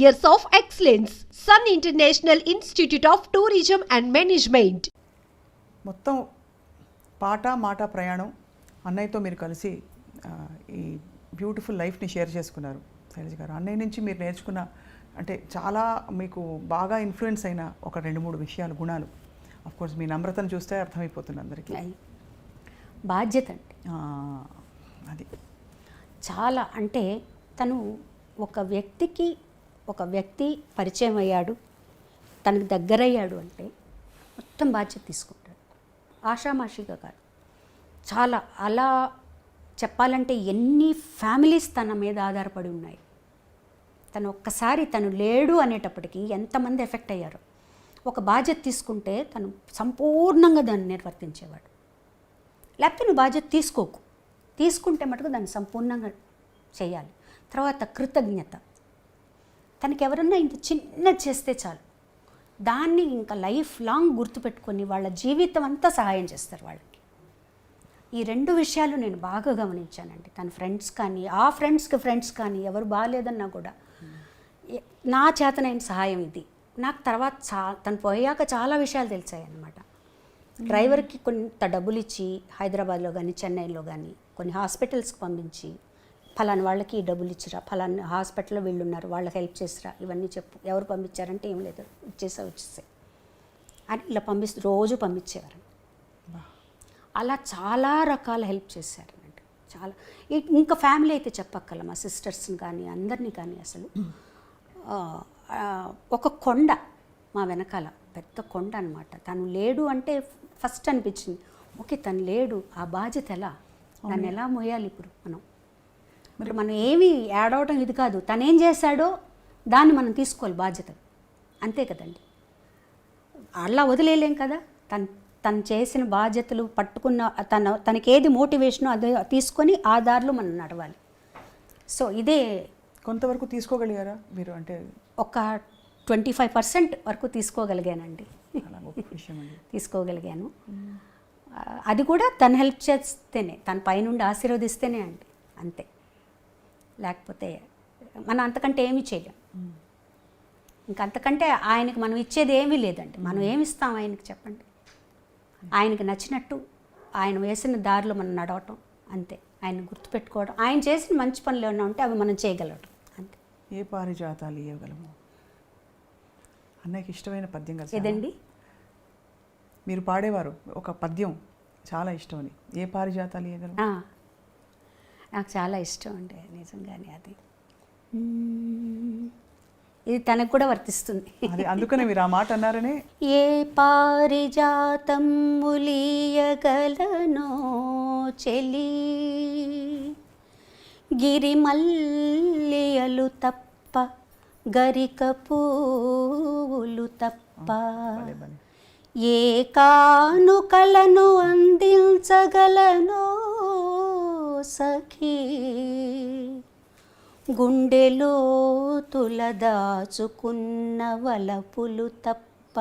years of excellence. Sun International Institute of Tourism and Management. మొత్తం పాట మాట ప్రయాణం అన్నయ్యతో మీరు కలిసి ఈ బ్యూటిఫుల్ లైఫ్ని షేర్ చేసుకున్నారు శైలజ గారు అన్నయ్య నుంచి మీరు నేర్చుకున్న అంటే చాలా మీకు బాగా ఇన్ఫ్లుయెన్స్ అయిన ఒక రెండు మూడు విషయాలు గుణాలు అఫ్ కోర్స్ మీ నమ్రతను చూస్తే అర్థమైపోతుంది అందరికీ. బాధ్యత అండి ఆ, అది చాలా అంటే తను ఒక వ్యక్తికి ఒక వ్యక్తి పరిచయం అయ్యాడు. తనకు దగ్గరయ్యాడు అంటే మొత్తం బాధ్యత తీసుకుంటాడు. ఆషామాషిగా కాదు. చాలా అలా చెప్పాలంటే ఎన్ని ఫ్యామిలీస్ తన మీద ఆధారపడి ఉన్నాయి. తను ఒక్కసారి తను లేడు అనేటప్పటికీ ఎంతమంది ఎఫెక్ట్ అయ్యారు. ఒక బాధ్యత తీసుకుంటే తను సంపూర్ణంగా దాన్ని నిర్వర్తించేవాడు. లేకపోతే నువ్వు బాధ్యత తీసుకోకు. తీసుకుంటే మటుకు దాన్ని సంపూర్ణంగా చేయాలి. తర్వాత కృతజ్ఞత. తనకి ఎవరన్నా ఇంత చిన్నది చేస్తే చాలు. దాన్ని ఇంకా లైఫ్ లాంగ్ గుర్తుపెట్టుకొని వాళ్ళ జీవితం అంతా సహాయం చేస్తారు వాళ్ళకి. ఈ రెండు విషయాలు నేను బాగా గమనించానండి. తన ఫ్రెండ్స్ కానీ ఆ ఫ్రెండ్స్కి ఫ్రెండ్స్ కానీ ఎవరు బాగాలేదన్నా కూడా నా చేతనైన సహాయం ఇది. నాకు తర్వాత చా తను పోయాక చాలా విషయాలు తెలిసాయి అన్నమాట డ్రైవర్కి కొంత డబ్బులు ఇచ్చి హైదరాబాద్లో కానీ చెన్నైలో కానీ కొన్ని హాస్పిటల్స్కి పంపించి ఫలానా వాళ్ళకి ఈ డబ్బులు ఇచ్చిరా ఫలానా హాస్పిటల్లో వీళ్ళు ఉన్నారు వాళ్ళకి హెల్ప్ చేసిరా ఇవన్నీ చెప్పు. ఎవరు పంపించారంటే ఏం లేదు. ఇచ్చేసా వచ్చేసాయి అని ఇలా పంపిస్తూ రోజు పంపించేవారు. అలా చాలా రకాల హెల్ప్ చేశారు చాలా. ఇంకా ఫ్యామిలీ అయితే చెప్పక్కల మా సిస్టర్స్ని కానీ అందరినీ కానీ అసలు. ఒక కొండ మా వెనకాల పెద్ద కొండ అనమాట తను లేడు అంటే ఫస్ట్ అనిపించింది ఓకే తను లేడు ఆ బాధ్యత ఎలా? దాన్ని ఎలా మోయాలి ఇప్పుడు మనం? మరి మనం ఏమి యాడ్ అవటం ఇది కాదు. తను ఏం చేశాడో దాన్ని మనం తీసుకోవాలి బాధ్యత. అంతే కదండి. అలా వదిలేయలేం కదా. తను తను చేసిన బాధ్యతలు పట్టుకున్న తన తనకి ఏది మోటివేషనో అదే తీసుకొని ఆ దారిలో మనం నడవాలి. సో ఇదే కొంతవరకు తీసుకోగలిగారా మీరు? అంటే ఒక ట్వంటీ ఫైవ్ పర్సెంట్ వరకు తీసుకోగలిగానండి. తీసుకోగలిగాను. అది కూడా తను హెల్ప్ చేస్తేనే తన పైనుండి ఆశీర్వదిస్తేనే అండి. అంతే. లేకపోతే మనం అంతకంటే ఏమీ చేయలేం ఇంకా అంతకంటే ఆయనకి మనం ఇచ్చేది ఏమీ లేదండి. మనం ఏమి ఇస్తాం ఆయనకి చెప్పండి. ఆయనకి నచ్చినట్టు ఆయన వేసిన దారిలో మనం నడవటం అంతే. ఆయన గుర్తుపెట్టుకోవడం ఆయన చేసిన మంచి పనులు ఏమైనా ఉంటే అవి మనం చేయగలగటం అంతే. ఏ పారిజాతాలు ఇవ్వగలము అన్నయ్యకి ఇష్టమైన పద్యం చాలా. ఏదండి? మీరు పాడేవారు ఒక పద్యం చాలా ఇష్టం అని. ఏ పారిజాతాలు ఇవ్వగలము నాకు చాలా ఇష్టం అండి నిజంగానే అది. ఇది తనకు కూడా వర్తిస్తుంది. అది అందుకనే మీరు ఆ మాట అన్నారనే. ఏ పారిజాతం ములీయగలనో చెలి గిరిమల్లియలు తప్ప గరిక పూలు తప్ప ఏ కానుకలను అందించగలనో సఖీ. గుండెలో తులదాచుకున్న వలపులు తప్ప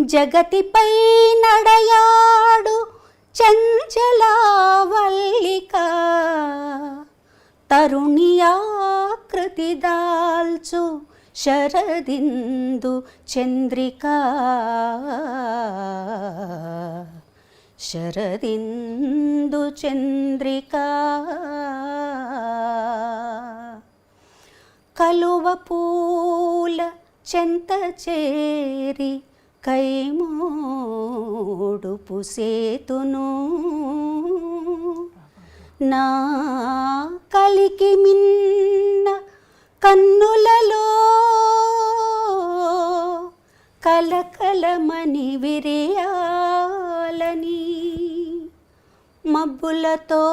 జగతిపై నడయాడు చంచలావల్లిక. తరుణియాకృతి దాల్చు శరదిందు చంద్రికా. శరదిందు చంద్రిక. కలువ పూల చెంత చేరి కైమోడు పుసేతును. నా కలికి మిన్న కన్నులలో కలకలమని విరియాలని మబ్బులతో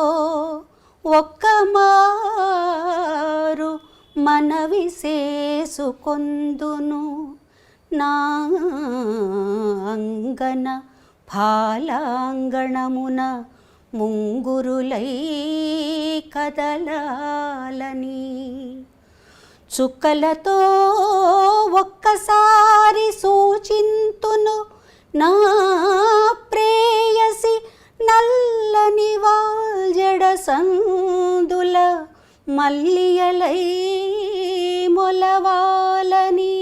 ఒక్క మారు మనవి చేసుకొందును. నా అంగన ఫాలాంగణమున ముంగురులై కదలాలని. చుక్కలతో ఒక్కసారి సూచింతును నా ప్రేయసి నల్లని వాల్జడ సందుల మల్లియలై మొలవాలని.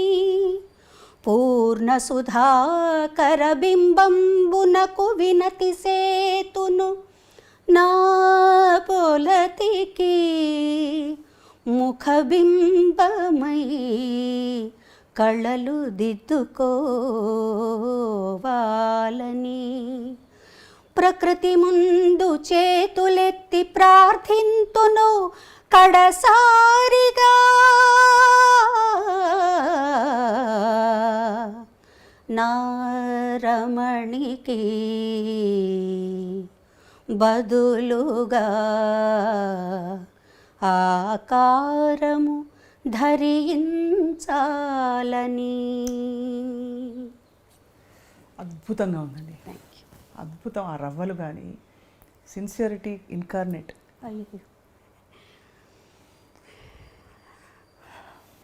పూర్ణసుధాకర బింబంబునకు వినతి సేతును నా పొలతికి ముఖబింబమై కళ్ళలు దిద్దుకోవాలని. ప్రకృతి ముందు చేతులెత్తి ప్రార్థింతును కడసారిగా. నారమణికి బదులుగా ఆకారము ధరించాలని. అద్భుతంగా ఉందండి. అద్భుతం ఆ రవ్వలు కానీ సిన్సియరిటీ ఇన్కార్నెట్ అయ్యో